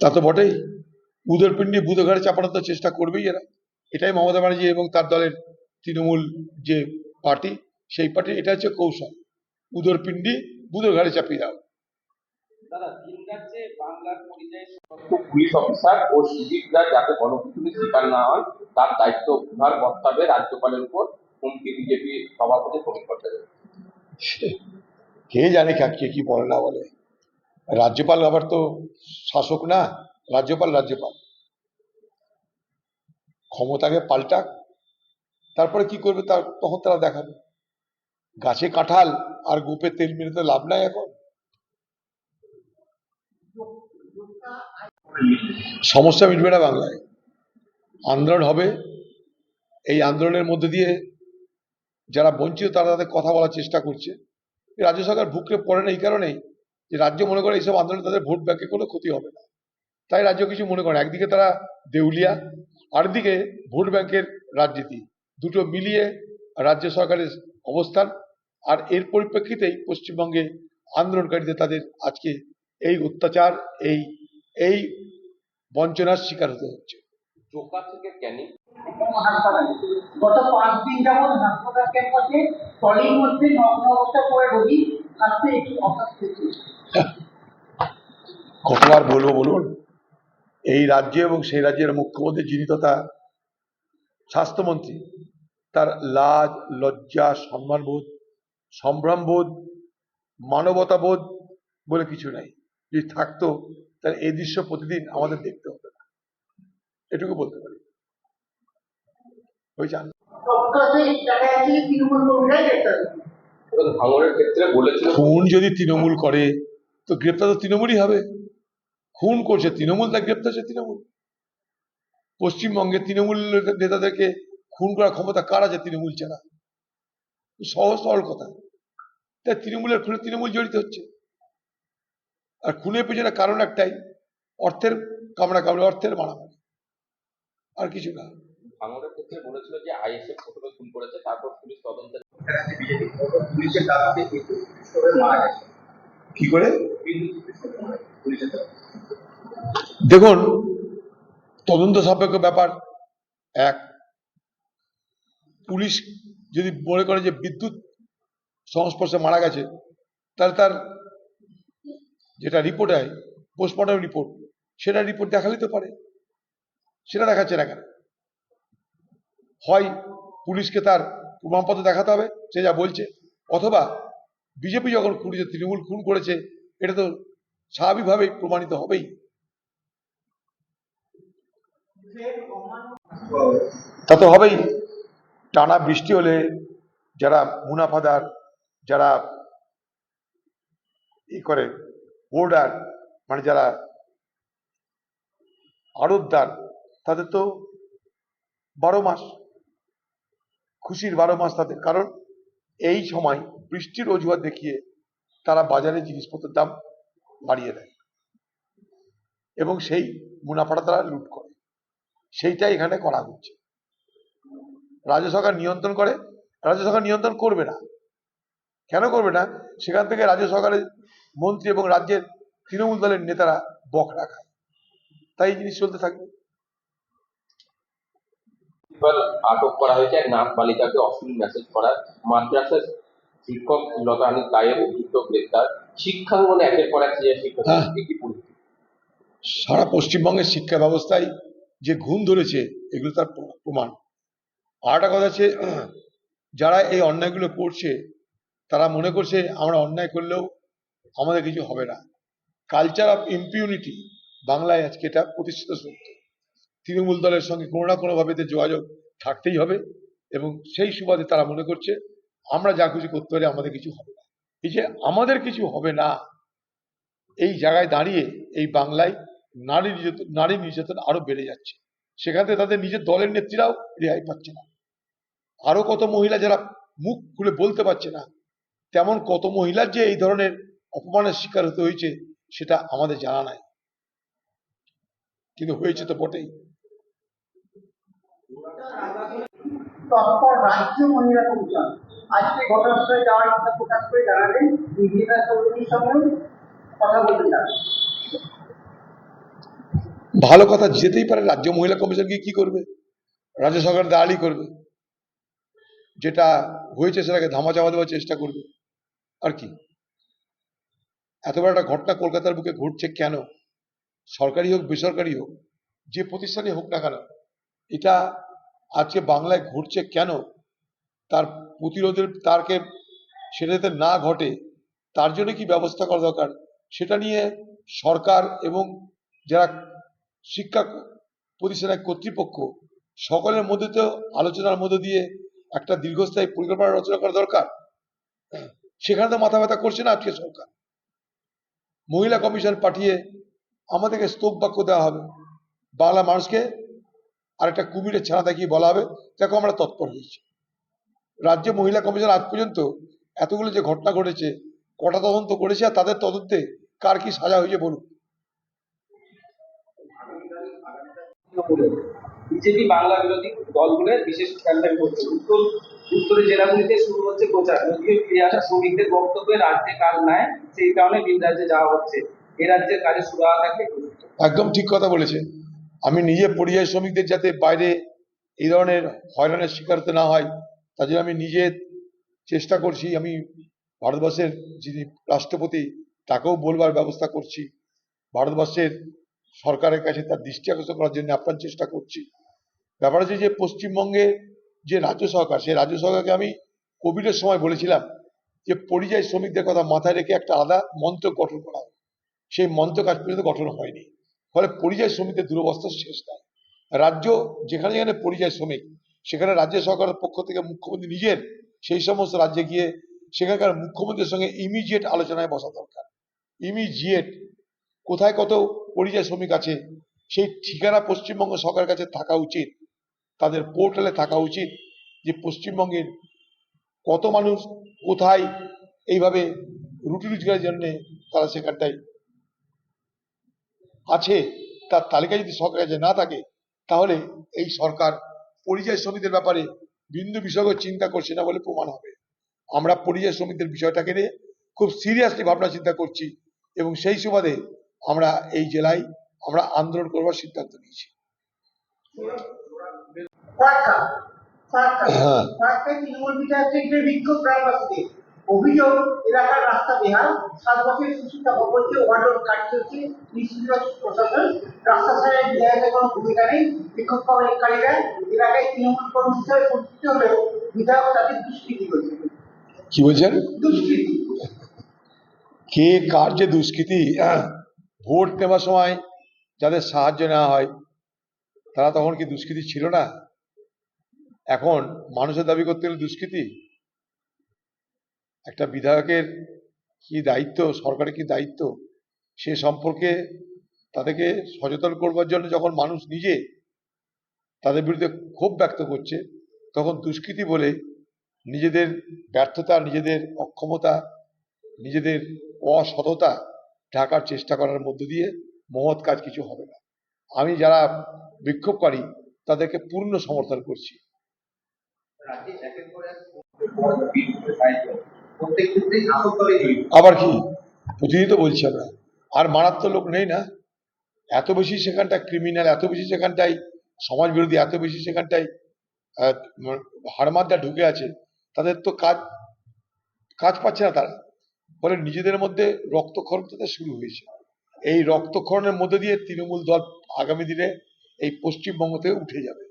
তা তো বটেই। বুধের পিণ্ডি বুধ ঘাড়ে চাপানোর তো চেষ্টা করবেই এরা। এটাই মমতা ব্যানার্জি এবং তার দলের তৃণমূল যে পার্টি সেই পার্টি এটা হচ্ছে কৌশল। উদর পিণ্ডি বুধের ঘাড়ে চাপিয়ে দাও। দাদা তিন রাজ্যে বাংলার পরিযায়ী সমস্ত পুলিশ অফিসার ও সিভিকরা যাতে গণপিটুনির শিকার না হয় তার দায়িত্ব বর্তাবে রাজ্যপালের উপর হুমকি বিজেপি সভাপতি প্রবীণ ভট্টাচার্য। কে জানে কা- কে কি বলে না বলে। রাজ্যপাল আবার তো শাসক না, রাজ্যপাল রাজ্যপাল। ক্ষমতাকে পাল্টাক, তারপরে কি করবে তার, তখন তারা দেখাবে। গাছে কাঁঠাল আর গোপে তেল মেরে তো লাভ নাই এখন। সমস্যা মিটবে না বাংলায়। আন্দোলন হবে। এই আন্দোলনের মধ্যে দিয়ে যারা বঞ্চিত তারা তাদের কথা বলার চেষ্টা করছে। রাজ্য সরকার ভুকরে পড়ে না এই কারণেই। যে রাজ্য মনে করে এইসব আন্দোলন তাদের ভোট ব্যাংকে কোনো ক্ষতি হবে না। তাই রাজ্য কিছু মনে করে একদিকে তারা দেউলিয়া আরেকদিকে ভোট ব্যাংকের রাজনীতি। দুটো মিলিয়ে রাজ্য সরকারের অবস্থান আর এর পরিপ্রেক্ষিতেই পশ্চিমবঙ্গে আন্দোলনকারীদের তাদের আজকে এই অত্যাচার এই এই বঞ্চনার শিকার হতে হচ্ছে। জোকা থেকে ক্যানিং। হাসপাতালে গত পাঁচ দিন যাবৎ হাসপাতাল ক্যাম্পাসে টলির মধ্যে নগ্ন অবস্থা পড়ে রোগী একটি কতবার বলব বলুন? এই রাজ্যে এবং সেই রাজ্যের মুখ্যমন্ত্রী যিনি তথা স্বাস্থ্যমন্ত্রী তার লাজ লজ্জা সম্মানবোধ সম্ভ্রমবোধ মানবতাবোধ বলে কিছু নাই। যদি থাকতো তার এই দৃশ্য প্রতিদিন আমাদের দেখতে হতো না। এটুকু বলতে পারি। হয়েছে। খুন যদি তৃণমূল করে তো গ্রেপ্তার তো তৃণমূলই হবে। খুন করছে তৃণমূল তার গ্রেপ্তার হচ্ছে তৃণমূল। পশ্চিমবঙ্গে তৃণমূল নেতাদেরকে খুন করার ক্ষমতা কার আছে তৃণমূল ছাড়া সহজ সরল কথা। তাই তৃণমূলের খুনে তৃণমূল জড়িত হচ্ছে। আর খুনের পেছনে কারণ একটাই অর্থের কামড়া কামড়া অর্থের মারামারি। আর কিছু না। ভাঙড়ের ক্ষেত্রে বলেছিল যে আইএসএফ প্রথমে খুন করেছে তারপর পুলিশ তদন্তে পুলিশের দাবিতে মারা গেছে। কি করে। দেখুন, তদন্ত সাপেক্ষ ব্যাপার এক। পুলিশ যদি মনে করে যে বিদ্যুৎ সংস্পর্শে মারা গেছে, তাহলে তার যেটা রিপোর্ট হয় পোস্টমর্টম রিপোর্ট সেটা রিপোর্ট দেখালেই তো পারে। সেটা দেখাচ্ছে না কেন? হয় পুলিশকে তার প্রমাণপত্র দেখাতে হবে, সে যা বলছে, অথবা বিজেপি যখন খুঁড়েছে, তৃণমূল খুন করেছে, এটা তো স্বাভাবিকভাবেই প্রমাণিত হবেই। তা তো হবেই। টানা বৃষ্টি হলে যারা মুনাফাদার, যারা ই করে, বোর্ডার মানে যারা আড়তদার তাদের তো বারো মাস, খুশির বারো মাস তাদের। কারণ এই সময় বৃষ্টির অজুহাত দেখিয়ে তারা বাজারে জিনিসপত্রের দাম বাড়িয়ে দেয়। এবং সেই মুনাফাটা তারা লুট করে। সেইটাই এখানে করা হচ্ছে। রাজ্য সরকার নিয়ন্ত্রণ করে, রাজ্য সরকার নিয়ন্ত্রণ করবে না। কেন করবে না? সেখান থেকে রাজ্য সরকারের মন্ত্রী এবং রাজ্যের তৃণমূল দলের নেতারা বকরা খায়। তাই জিনিস চলতে থাকবে আটক করা হয়েছে এক নাথ বালিকাকে অশ্লীল মেসেজ করার। মাদ্রাসার শিক্ষক লতানি দায়ের অভিযুক্ত গ্রেপ্তার। শিক্ষাঙ্গনে একের পর এক যে শিক্ষক হ্যাঁ। সারা পশ্চিমবঙ্গের শিক্ষা ব্যবস্থায় যে ঘুম ধরেছে এগুলো তার প্রমাণ। আর একটা কথা হচ্ছে যারা এই অন্যায়গুলো করছে তারা মনে করছে আমরা অন্যায় করলেও আমাদের কিছু হবে না। কালচার অফ ইম্পিউনিটি বাংলায় আজকে এটা প্রতিষ্ঠিত সত্য। তৃণমূল দলের সঙ্গে কোনো না কোনোভাবে যোগাযোগ থাকতেই হবে এবং সেই সুবাদে তারা মনে করছে আমরা যা কিছু করতে পারি, আমাদের কিছু হবে না। এই যে আমাদের কিছু হবে না, এই জায়গায় দাঁড়িয়ে এই বাংলায় নারী নির্যাতন নারী নির্যাতন আরও বেড়ে যাচ্ছে। সেখান থেকে তাদের নিজের দলের নেত্রীরাও রেহাই পাচ্ছে না। আরও কত মহিলা যারা মুখ খুলে বলতে পারছে না, তেমন কত মহিলার যে এই ধরনের অপমানের শিকার হতে হয়েছে, সেটা আমাদের জানা নাই। কিন্তু হয়েছে তো বটেই। রাজ্য মহিলা কমিশন আজকে ঘটনাস্থলে যাওয়ার ইচ্ছা প্রকাশ করে জানালেন বিজেপি কর্মীর সঙ্গে কথা বলতে চান ভালো কথা যেতেই পারে, রাজ্য মহিলা কমিশন গিয়ে কি করবে? রাজ্য সরকার দাঁড়ি করবে। যেটা হয়েছে সেটাকে ধামা ধামাচাপা দেওয়ার চেষ্টা করবে। আর কি? এত বড় একটা ঘটনা কলকাতার বুকে ঘটছে কেন? সরকারি হোক, বেসরকারি হোক, যে প্রতিষ্ঠানই হোক না কেন, এটা আজকে বাংলায় ঘটছে কেন? তার প্রতিরোধের তারকে সেটা যাতে না ঘটে, তার জন্য কি ব্যবস্থা করা দরকার? সেটা নিয়ে সরকার এবং যারা শিক্ষা প্রতিষ্ঠানের কর্তৃপক্ষ, সকলের মধ্যে তো আলোচনার মধ্যে দিয়ে একটা দীর্ঘস্থায়ী পরিকল্পনা রচনা করা দরকার। সেখানে তো মাথা ব্যথা করছে না আজকে সরকার। মহিলা কমিশন পাঠিয়ে আমাদেরকে স্তোক বাক্য দেওয়া হবে। বাংলা মানুষকে আরেকটা কুমিরের ছাড়া দেখিয়ে বলা হবে, দেখো আমরা তৎপর হয়েছি। রাজ্যে মহিলা কমিশন আজ পর্যন্ত এতগুলো যে ঘটনা ঘটেছে কটা তদন্ত করেছে আর তাদের তদন্তে কার কি সাজা হয়েছে বলুন। বিজেপি বাংলা বিরোধী দলগুলোর বিশেষ ক্যাম্পেইন করছে। উত্তর উত্তরের জেলাগুলিতে শুরু হচ্ছে প্রচার। নদীকে ফিরে আসা শ্রমিকদের বক্তব্যে রাজ্যে কাজ নাই সেই কারণে ভিন রাজ্যে যাওয়া হচ্ছে। এ রাজ্যের কাজে সুরাহা থাকলে একদম ঠিক কথা বলেছে আমি নিজে পরিযায়ী শ্রমিকদের যাতে বাইরে এই ধরনের হয়রানের শিকার হতে না হয় তার জন্য আমি নিজে চেষ্টা করছি, আমি ভারতবর্ষের যিনি রাষ্ট্রপতি, তাকেও বলবার ব্যবস্থা করছি। ভারতবর্ষের সরকারের কাছে তার দৃষ্টি আকর্ষণ করার জন্য আপ্রাণ চেষ্টা করছি। ব্যাপার হচ্ছে যে, পশ্চিমবঙ্গে যে রাজ্য সরকার, সেই রাজ্য সরকারকে আমি কোভিডের সময় বলেছিলাম যে, পরিযায়ী শ্রমিকদের কথা মাথায় রেখে একটা আলাদা মন্ত্রক গঠন করা। সেই মন্ত্রক আজ পর্যন্ত গঠন হয়নি। ফলে পরিযায়ী শ্রমিকদের দুরবস্থা শেষ নাই। রাজ্য যেখানে যেখানে পরিযায়ী শ্রমিক সেখানে রাজ্য সরকারের পক্ষ থেকে মুখ্যমন্ত্রী নিজের সেই সমস্ত রাজ্যে গিয়ে সেখানকার মুখ্যমন্ত্রীর সঙ্গে ইমিডিয়েট আলোচনায় বসা দরকার। ইমিডিয়েট কোথায় কত পরিযায়ী শ্রমিক আছে, সেই ঠিকানা পশ্চিমবঙ্গ সরকারের কাছে থাকা উচিত, তাদের পোর্টালে থাকা উচিত যে পশ্চিমবঙ্গের কত মানুষ কোথায় এইভাবে রুটি রোজগারের জন্য তারা সেখানটায় আছে, তার তালিকা যদি সরকারের কাছে না থাকে, তাহলে এই সরকার পরিযায়ী শ্রমিকদের ব্যাপারে বিন্দু বিষয়ক চিন্তা করছে না বলে প্রমাণ হবে। আমরা পরিযায়ী শ্রমিকদের বিষয়টাকে নিয়ে খুব সিরিয়াসলি ভাবনা চিন্তা করছি এবং সেই সুবাদে আমরা এই জেলায় আমরা আন্দোলন করবার সিদ্ধান্ত নিয়েছি। হ্যাঁ। অভিযোগ এলাকার রাস্তা বেহাল। সাত বছরের শিশুটা নিশ্চিত প্রশাসন রাস্তা ছাড়াই বিধায়কের কোনো ভূমিকা নেই। এলাকায় তৃণমূল কর্মী হিসেবে পরিচিত হলেও বিধায়ক তাদের দুষ্কৃতি করছে। কি বলছেন? দুষ্কৃতি। কে কার যে দুষ্কৃতি ভোট নেওয়ার সময় যাদের সাহায্য নেওয়া হয় তারা তখন কি দুষ্কৃতি ছিল না? এখন মানুষের দাবি করতে গেলে দুষ্কৃতি? একটা বিধায়কের কি দায়িত্ব, সরকারের কি দায়িত্ব, সে সম্পর্কে তাদেরকে সচেতন করবার জন্য যখন মানুষ নিজে তাদের বিরুদ্ধে ক্ষোভ ব্যক্ত করছে, তখন দুষ্কৃতি বলে নিজেদের ব্যর্থতা, নিজেদের অক্ষমতা, নিজেদের অসততা ঢাকার চেষ্টা করার মধ্য দিয়ে মহৎ কাজ কিছু হবে না। আমি যারা বিক্ষোভকারী, তাদেরকে পূর্ণ সমর্থন করছি। আবার কি? প্রতিদিন তো বলছি আমরা। আর মারাত্মক লোক নেই না? এত বেশি সেখানটায় ক্রিমিনাল এত বেশি সেখানটায় সমাজ বিরোধী, এত বেশি ম- হাড়মাদা ঢুকে আছে, তাদের তো কাজ কাজ পাচ্ছে না তারা। ফলে নিজেদের মধ্যে রক্তক্ষরণ তাদের শুরু হয়েছে। এই রক্তক্ষরণের মধ্যে দিয়ে তৃণমূল দল আগামী দিনে এই পশ্চিমবঙ্গ থেকে উঠে যাবে।